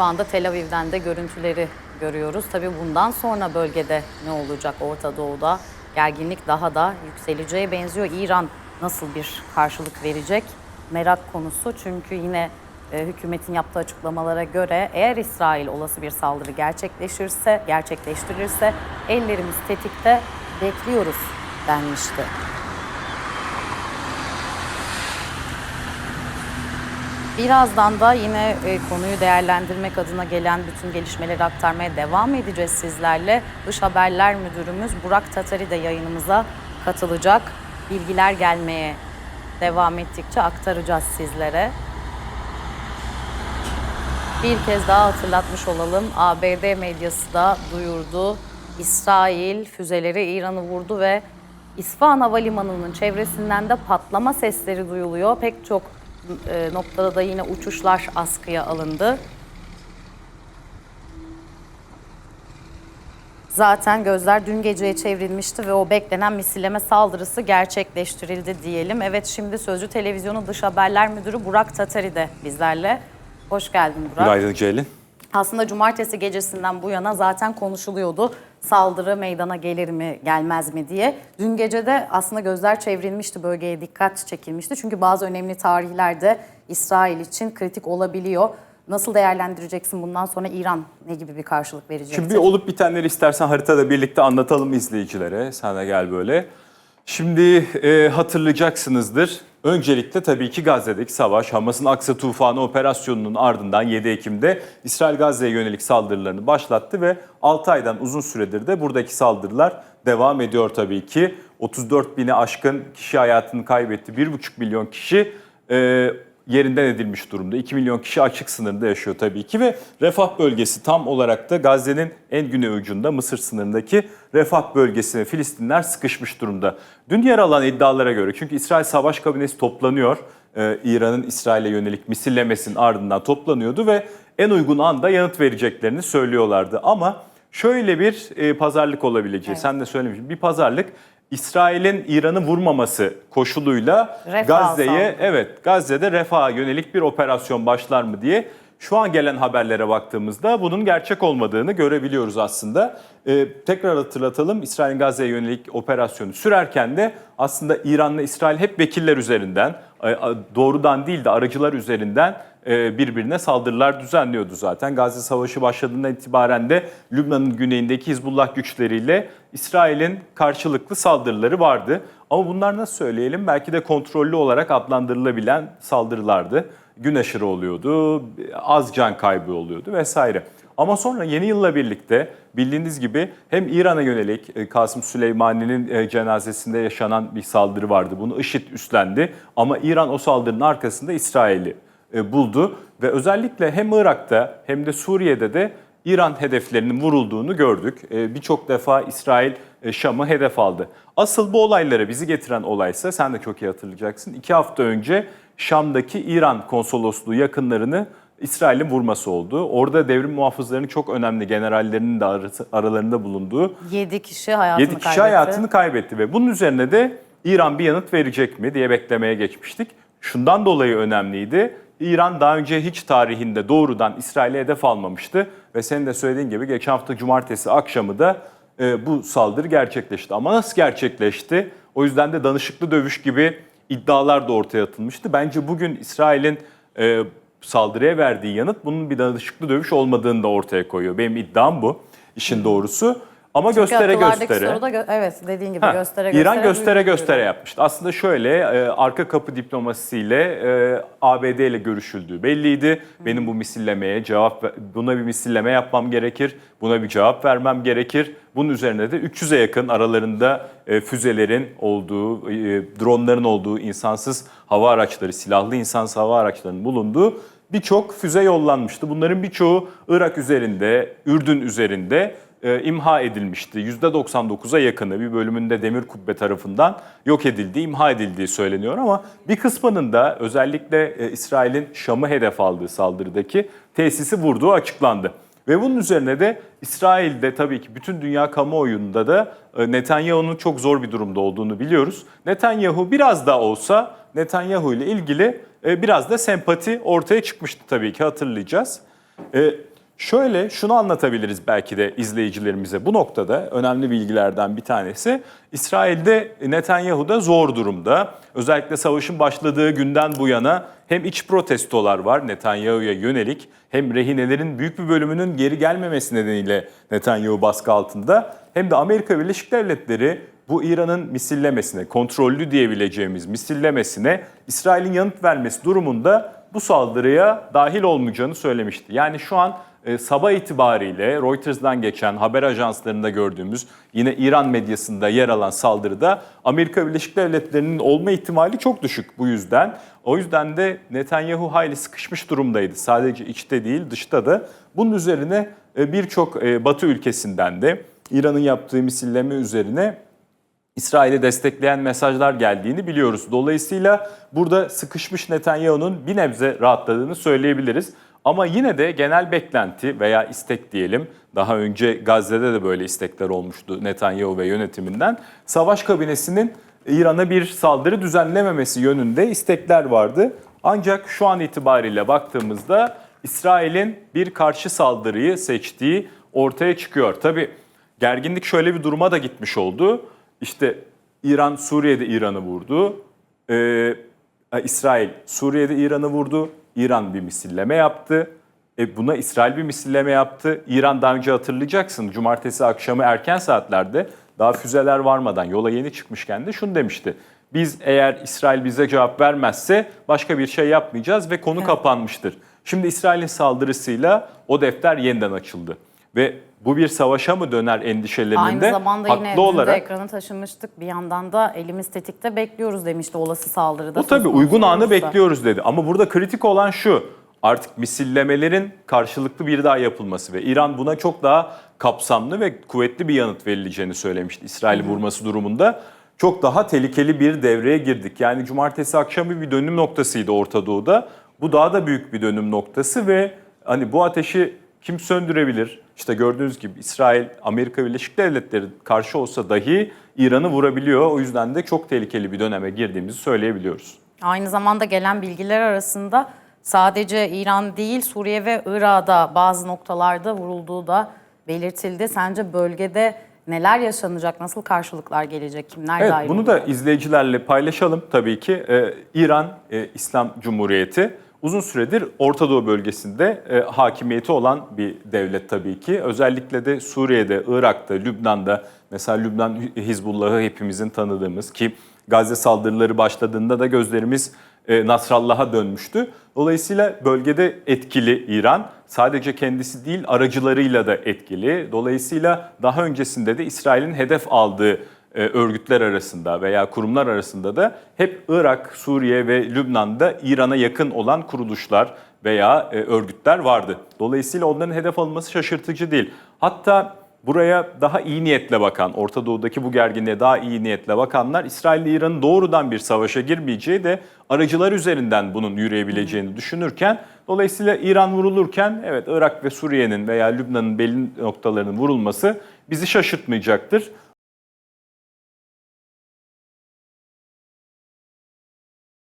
Şu anda Tel Aviv'den de görüntüleri görüyoruz. Tabii bundan sonra bölgede ne olacak Orta Doğu'da? Gerginlik daha da yükseleceğe benziyor. İran nasıl bir karşılık verecek? Merak konusu çünkü yine e, hükümetin yaptığı açıklamalara göre eğer İsrail olası bir saldırı gerçekleşirse, gerçekleştirirse ellerimiz tetikte bekliyoruz denmişti. Birazdan da yine e, konuyu değerlendirmek adına gelen bütün gelişmeleri aktarmaya devam edeceğiz sizlerle. Dış Haberler Müdürümüz Burak Tatari de yayınımıza katılacak. Bilgiler gelmeye devam ettikçe aktaracağız sizlere. Bir kez daha hatırlatmış olalım. ABD medyası da duyurdu. İsrail füzeleri İran'ı vurdu ve İsfahan Havalimanı'nın çevresinden de patlama sesleri duyuluyor. Pek çok e, noktada da yine uçuşlar askıya alındı. Zaten gözler dün geceye çevrilmişti ve o beklenen misilleme saldırısı gerçekleştirildi diyelim. Evet şimdi Sözcü Televizyonu Dış Haberler Müdürü Burak Tatari de bizlerle. Hoş geldin Burak. Günaydın Ceylin. Aslında cumartesi gecesinden bu yana zaten konuşuluyordu. Saldırı meydana gelir mi, gelmez mi diye. Dün gece de aslında gözler çevrilmişti, bölgeye dikkat çekilmişti. Çünkü bazı önemli tarihler de İsrail için kritik olabiliyor. Nasıl değerlendireceksin bundan sonra İran ne gibi bir karşılık verecek? Şimdi bir olup bitenleri istersen haritada birlikte anlatalım izleyicilere. De gel böyle. Şimdi e, hatırlayacaksınızdır. Öncelikle tabii ki Gazze'deki savaş, Hamas'ın Aksa Tufanı operasyonunun ardından 7 Ekim'de İsrail Gazze'ye yönelik saldırılarını başlattı ve 6 aydan uzun süredir de buradaki saldırılar devam ediyor tabii ki. 34 bini aşkın kişi hayatını kaybetti. 1,5 milyon kişi e, yerinden edilmiş durumda. 2 milyon kişi açık sınırda yaşıyor tabii ki ve Refah bölgesi tam olarak da Gazze'nin en güney ucunda Mısır sınırındaki Refah bölgesine Filistinler sıkışmış durumda. Dün yer alan iddialara göre çünkü İsrail Savaş Kabinesi toplanıyor. Ee, İran'ın İsrail'e yönelik misillemesinin ardından toplanıyordu ve en uygun anda yanıt vereceklerini söylüyorlardı. Ama şöyle bir e, pazarlık olabileceği, sen de söylemiştin bir pazarlık İsrail'in İran'ı vurmaması koşuluyla Refah Gazze'ye evet Gazze'de refaha yönelik bir operasyon başlar mı diye şu an gelen haberlere baktığımızda bunun gerçek olmadığını görebiliyoruz aslında. Ee, tekrar hatırlatalım İsrail'in Gazze'ye yönelik operasyonu sürerken de aslında İran'la İsrail hep vekiller üzerinden e, doğrudan değil de aracılar üzerinden e, birbirine saldırılar düzenliyordu zaten. Gazze Savaşı başladığından itibaren de Lübnan'ın güneyindeki Hizbullah güçleriyle İsrail'in karşılıklı saldırıları vardı. Ama bunlar nasıl söyleyelim belki de kontrollü olarak adlandırılabilen saldırılardı. Gün aşırı oluyordu, az can kaybı oluyordu vesaire. Ama sonra yeni yılla birlikte bildiğiniz gibi hem İran'a yönelik e, Kasım Süleymani'nin e, cenazesinde yaşanan bir saldırı vardı. Bunu IŞİD üstlendi ama İran o saldırının arkasında İsrail'i e, buldu ve özellikle hem Irak'ta hem de Suriye'de de İran hedeflerinin vurulduğunu gördük. Birçok defa İsrail Şam'ı hedef aldı. Asıl bu olaylara bizi getiren olaysa sen de çok iyi hatırlayacaksın. İki hafta önce Şam'daki İran konsolosluğu yakınlarını İsrail'in vurması oldu. Orada devrim muhafızlarının çok önemli generallerinin de aralarında bulunduğu 7 kişi hayatını 7 kişi kaybetti. hayatını kaybetti ve bunun üzerine de İran bir yanıt verecek mi diye beklemeye geçmiştik. Şundan dolayı önemliydi. İran daha önce hiç tarihinde doğrudan İsrail'e hedef almamıştı ve senin de söylediğin gibi geçen hafta cumartesi akşamı da e, bu saldırı gerçekleşti. Ama nasıl gerçekleşti? O yüzden de danışıklı dövüş gibi iddialar da ortaya atılmıştı. Bence bugün İsrail'in e, saldırıya verdiği yanıt bunun bir danışıklı dövüş olmadığını da ortaya koyuyor. Benim iddiam bu işin doğrusu. Ama göstere Akıllardaki göstere. soruda gö- evet dediğin gibi Ha, göstere göstere. İran göstere göstere yapmıştı. Aslında şöyle e, arka kapı diplomasisiyle e, ABD ile görüşüldüğü belliydi. Benim bu misillemeye cevap buna bir misilleme yapmam gerekir. Buna bir cevap vermem gerekir. Bunun üzerine de 300'e yakın aralarında e, füzelerin olduğu, e, dronların olduğu insansız hava araçları, silahlı insansız hava araçlarının bulunduğu birçok füze yollanmıştı. Bunların birçoğu Irak üzerinde, Ürdün üzerinde e, imha edilmişti. %99'a yakını bir bölümünde Demir Kubbe tarafından yok edildiği, imha edildiği söyleniyor ama bir kısmının da özellikle e, İsrail'in Şam'ı hedef aldığı saldırıdaki tesisi vurduğu açıklandı. Ve bunun üzerine de İsrail'de tabii ki bütün dünya kamuoyunda da e, Netanyahu'nun çok zor bir durumda olduğunu biliyoruz. Netanyahu biraz da olsa Netanyahu ile ilgili e, biraz da sempati ortaya çıkmıştı tabii ki hatırlayacağız. Şöyle şunu anlatabiliriz belki de izleyicilerimize bu noktada önemli bilgilerden bir tanesi. İsrail'de Netanyahu da zor durumda. Özellikle savaşın başladığı günden bu yana hem iç protestolar var Netanyahu'ya yönelik hem rehinelerin büyük bir bölümünün geri gelmemesi nedeniyle Netanyahu baskı altında hem de Amerika Birleşik Devletleri bu İran'ın misillemesine, kontrollü diyebileceğimiz misillemesine İsrail'in yanıt vermesi durumunda bu saldırıya dahil olmayacağını söylemişti. Yani şu an e, sabah itibariyle Reuters'dan geçen haber ajanslarında gördüğümüz yine İran medyasında yer alan saldırıda Amerika Birleşik Devletleri'nin olma ihtimali çok düşük bu yüzden. O yüzden de Netanyahu hayli sıkışmış durumdaydı. Sadece içte değil dışta da. Bunun üzerine e, birçok e, Batı ülkesinden de İran'ın yaptığı misilleme üzerine İsrail'i destekleyen mesajlar geldiğini biliyoruz. Dolayısıyla burada sıkışmış Netanyahu'nun bir nebze rahatladığını söyleyebiliriz. Ama yine de genel beklenti veya istek diyelim, daha önce Gazze'de de böyle istekler olmuştu Netanyahu ve yönetiminden. Savaş kabinesinin İran'a bir saldırı düzenlememesi yönünde istekler vardı. Ancak şu an itibariyle baktığımızda İsrail'in bir karşı saldırıyı seçtiği ortaya çıkıyor. Tabii gerginlik şöyle bir duruma da gitmiş oldu. İşte İran Suriye'de İran'ı vurdu. Ee, İsrail Suriye'de İran'ı vurdu. İran bir misilleme yaptı. E buna İsrail bir misilleme yaptı. İran daha önce hatırlayacaksın cumartesi akşamı erken saatlerde daha füzeler varmadan yola yeni çıkmışken de şunu demişti. Biz eğer İsrail bize cevap vermezse başka bir şey yapmayacağız ve konu kapanmıştır. Şimdi İsrail'in saldırısıyla o defter yeniden açıldı. Ve bu bir savaşa mı döner endişelerinde Aynı zamanda yine haklı olarak ekrana taşımıştık. Bir yandan da elimiz tetikte bekliyoruz demişti olası saldırıda. Söz tabii uygun anı olursa. bekliyoruz dedi. Ama burada kritik olan şu. Artık misillemelerin karşılıklı bir daha yapılması ve İran buna çok daha kapsamlı ve kuvvetli bir yanıt verileceğini söylemişti İsrail'i vurması durumunda. Çok daha tehlikeli bir devreye girdik. Yani cumartesi akşamı bir dönüm noktasıydı Orta Doğu'da. Bu daha da büyük bir dönüm noktası ve hani bu ateşi kim söndürebilir? İşte gördüğünüz gibi İsrail, Amerika Birleşik Devletleri karşı olsa dahi İran'ı vurabiliyor. O yüzden de çok tehlikeli bir döneme girdiğimizi söyleyebiliyoruz. Aynı zamanda gelen bilgiler arasında sadece İran değil Suriye ve Irak'da bazı noktalarda vurulduğu da belirtildi. Sence bölgede neler yaşanacak, nasıl karşılıklar gelecek, kimler Evet dahil bunu da izleyicilerle paylaşalım tabii ki. Ee, İran e, İslam Cumhuriyeti uzun süredir Orta Doğu bölgesinde e, hakimiyeti olan bir devlet tabii ki. Özellikle de Suriye'de, Irak'ta, Lübnan'da mesela Lübnan Hizbullah'ı hepimizin tanıdığımız ki Gazze saldırıları başladığında da gözlerimiz e, Nasrallah'a dönmüştü. Dolayısıyla bölgede etkili İran sadece kendisi değil aracılarıyla da etkili. Dolayısıyla daha öncesinde de İsrail'in hedef aldığı örgütler arasında veya kurumlar arasında da hep Irak, Suriye ve Lübnan'da İran'a yakın olan kuruluşlar veya e, örgütler vardı. Dolayısıyla onların hedef alınması şaşırtıcı değil. Hatta buraya daha iyi niyetle bakan, Orta Doğu'daki bu gerginliğe daha iyi niyetle bakanlar İsrail ile İran'ın doğrudan bir savaşa girmeyeceği de aracılar üzerinden bunun yürüyebileceğini düşünürken dolayısıyla İran vurulurken evet Irak ve Suriye'nin veya Lübnan'ın belli noktalarının vurulması bizi şaşırtmayacaktır.